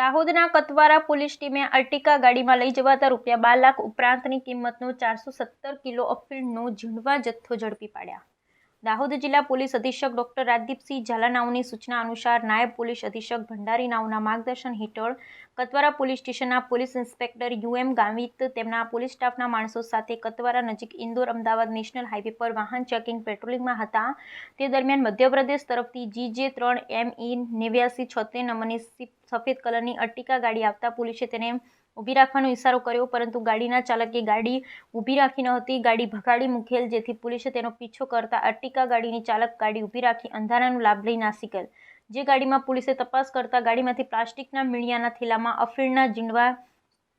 દાહોદના કતવારા પોલીસ ટીમે અર્ટિકા ગાડીમાં લઈ જવાતા રૂપિયા બાર લાખ ઉપરાંતની કિંમતનો ચારસો સત્તર કિલો અફીણનો ઝીણવા જથ્થો ઝડપી પાડ્યા. દાહોદ જિલ્લા પોલીસ અધિક્ષક ડોક્ટર રાજદીપસિંહ ઝાલાનાઓની સૂચના અનુસાર નાયબ પોલીસ અધિક્ષક ભંડારી નાઓના માર્ગદર્શન હેઠળ કતવારા પોલીસ સ્ટેશનના police inspector U M Gamit તેમના પોલીસ સ્ટાફના માણસો સાથે કતવારા નજીક ઇન્દોર અમદાવાદ નેશનલ હાઈવે પર વાહન ચેકિંગ પેટ્રોલિંગમાં હતા. તે દરમિયાન મધ્યપ્રદેશ તરફથી જી જે ત્રણ એમ ઈ નેવ્યાસી છોતેર નંબરની સફેદ કલરની અર્ટિકા ગાડી આવતા પોલીસે તેને ઊભી રાખવાનો ઇશારો કર્યો, પરંતુ ગાડીના ચાલકે ગાડી ઊભી રાખી ન હતી. ગાડી ભગાડી મૂકેલ, જેથી પોલીસે તેનો પીછો કરતા અર્ટિકા ગાડીની ચાલક ગાડી ઊભી રાખી અંધારાનો લાભ લઈ નાસી ગયેલ જે ગાડીમાં પોલીસે તપાસ કરતા ગાડીમાંથી પ્લાસ્ટિકના મીણિયાના થેલામાં અફીણના ઝીંડવા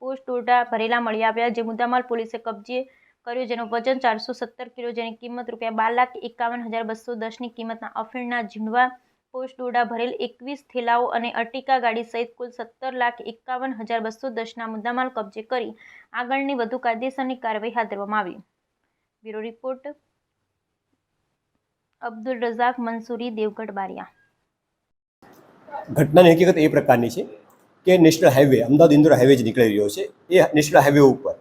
પોસ્ટ ડોડા ભરેલા મળી આવ્યા, જે મુદ્દામાલ પોલીસે કબજે કર્યો, જેનું વજન ચારસો સત્તર કિલો, જેની કિંમત રૂપિયા બાર લાખ એકાવન હજાર બસો દસની કિંમતના અફીણના ઝીંડવા પોસ્ટ ડોડા ભરેલ એકવીસ થેલાઓ અને અર્ટિકા ગાડી સહિત કુલ સત્તર લાખ એકાવન હજાર બસો દસના મુદ્દામાલ કબજે કરી આગળની વધુ કાયદેસરની કાર્યવાહી હાથ ધરવામાં આવી. Bureau report, Abdul Razak Mansuri, Devgadh Baria. ઘટનાની હકીકત એ પ્રકારની છે કે national highway Ahmedabad Indore highway જે નીકળી રહ્યો છે, એ નેશનલ હાઈવે ઉપર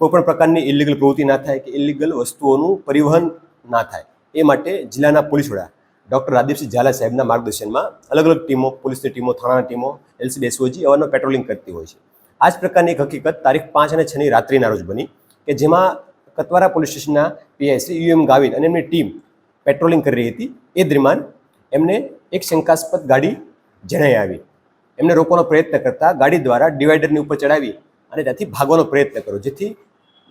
કોઈ પણ પ્રકારની ઇલીગલ પ્રવૃત્તિ ના થાય કે ઇલીગલ વસ્તુઓનું પરિવહન ના થાય. એ માટે જિલ્લાના પોલીસ વડા ડૉક્ટર રાદીપસિંહ ઝાલા સાહેબના માર્ગદર્શનમાં અલગ અલગ ટીમો, પોલીસની ટીમો, થાણાની ટીમો, એલસીબી, એસઓજી અવારનવાર પેટ્રોલિંગ કરતી હોય છે. આ જ પ્રકારની એક હકીકત તારીખ પાંચ અને છની રાત્રિના રોજ બની કે જેમાં કતવારા પોલીસ સ્ટેશનના PI Shri U M Gavit અને એમની ટીમ પેટ્રોલિંગ કરી રહી હતી. એ દરમિયાન એમને એક શંકાસ્પદ ગાડી જણાઈ આવી. એમને રોકવાનો પ્રયત્ન કરતા ગાડી દ્વારા ડિવાઈડરની ઉપર ચડાવી અને ત્યાંથી ભાગવાનો પ્રયત્ન કર્યો. જેથી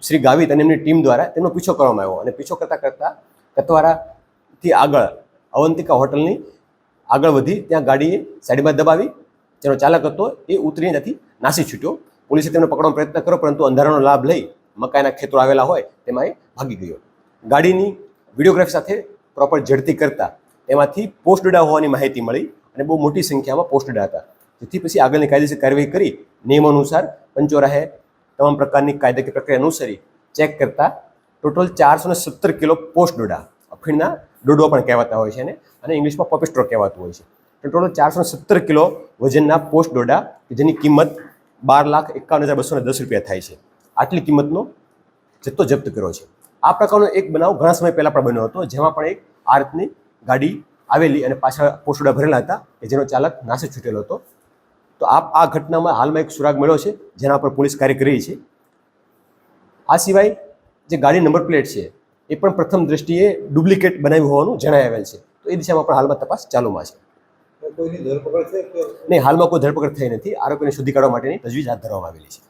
શ્રી ગાવિત અને એમની ટીમ દ્વારા તેમનો પીછો કરવામાં આવ્યો અને પીછો કરતાં કરતાં કતવારાથી આગળ અવંતિકા હોટલની આગળ વધી ત્યાં ગાડીએ સાઈડમાં દબાવી જેનો ચાલક હતો એ ઉતરીને ત્યાંથી નાસી છૂટ્યો. પોલીસે તેમને પકડવાનો પ્રયત્ન કર્યો, પરંતુ અંધારાનો લાભ લઈ મકાઈના ખેતરો આવેલા હોય તેમાં એ ભાગી ગયો. ગાડીની વિડીયોગ્રાફી સાથે પ્રોપર ઝડતી કરતા તેમાંથી પોસ્ટ ડેટા હોવાની માહિતી મળી અને બહુ મોટી સંખ્યામાં પોસ્ટ ડેટા હતા. જેથી પછી આગળની કાયદેસર કાર્યવાહી કરી, નિયમ અનુસાર પંચોરાહે તમામ પ્રકારની કાયદાકીય પ્રક્રિયા અનુસરી ચેક કરતા ટોટલ ચારસો સત્તર કિલો પોસ્ટ ડોડા અફીણના ડોડો પણ કહેવાતા હોય છે ને અને ઇંગ્લિશમાં પોપેસ્ટ્રો કહેવાતું હોય છે. તો ટોટલ ચારસો સત્તર કિલો વજનના પોસ્ટ ડોડા જેની કિંમત બાર લાખ એકાવન હજાર બસો દસ રૂપિયા થાય છે. આટલી કિંમતનો જથ્થો જપ્ત કર્યો છે. આ પ્રકારનો એક બનાવ ઘણા સમય પહેલાં પણ બન્યો હતો, જેમાં પણ એક આ રીતની ગાડી આવેલી અને પાછળ પોસ્ટોડા ભરેલા હતા કે જેનો ચાલક નાસે છૂટેલો હતો. તો આ આ ઘટનામાં હાલમાં એક સુરાગ મળ્યો છે, જેના પર પોલીસ કાર્ય કરી રહી છે. આ સિવાય જે ગાડી નંબર પ્લેટ છે એ પણ પ્રથમ દ્રષ્ટિએ ડુપ્લિકેટ બનાવ્યું હોવાનું જણાવેલ આવેલ છે. તો એ દિશામાં પણ હાલમાં તપાસ ચાલુમાં છે. નહીં હાલમાં કોઈ ધરપકડ થઈ નથી. આરોપીને શોધી કાઢવા માટેની તજવીજ હાથ ધરવામાં આવેલી છે.